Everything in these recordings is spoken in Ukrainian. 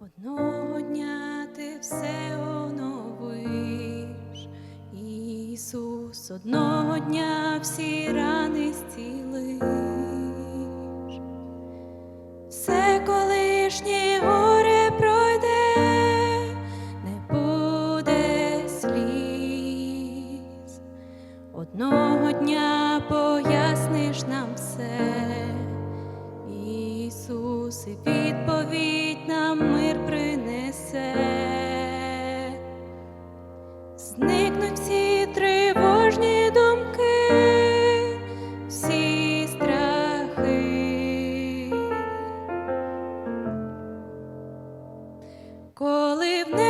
Одного дня ти все. Одного дня всі рани стіли. leave now.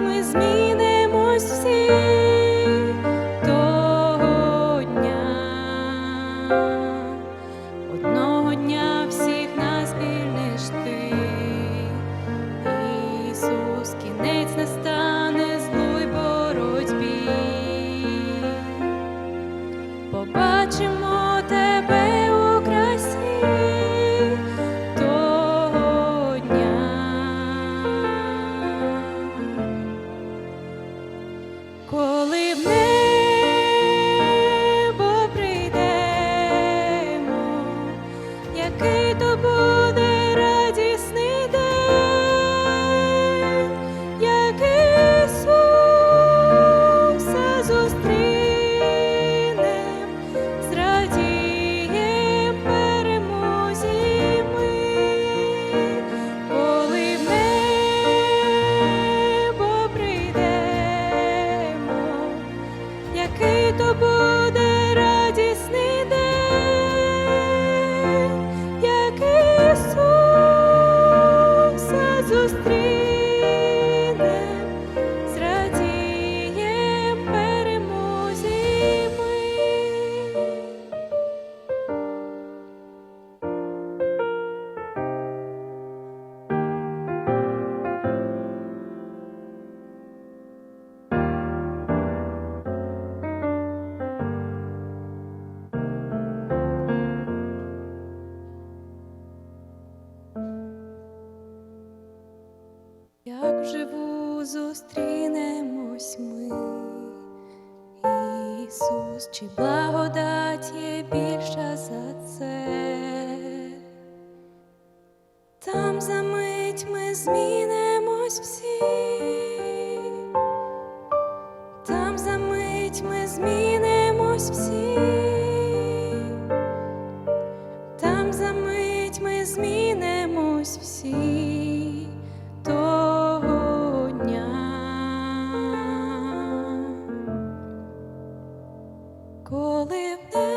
ми змінимось всі того дня. Чи благодать є більша за це, там за мить ми змінимось всі, там за мить ми змінимось всі, там за мить ми змінимось всі. live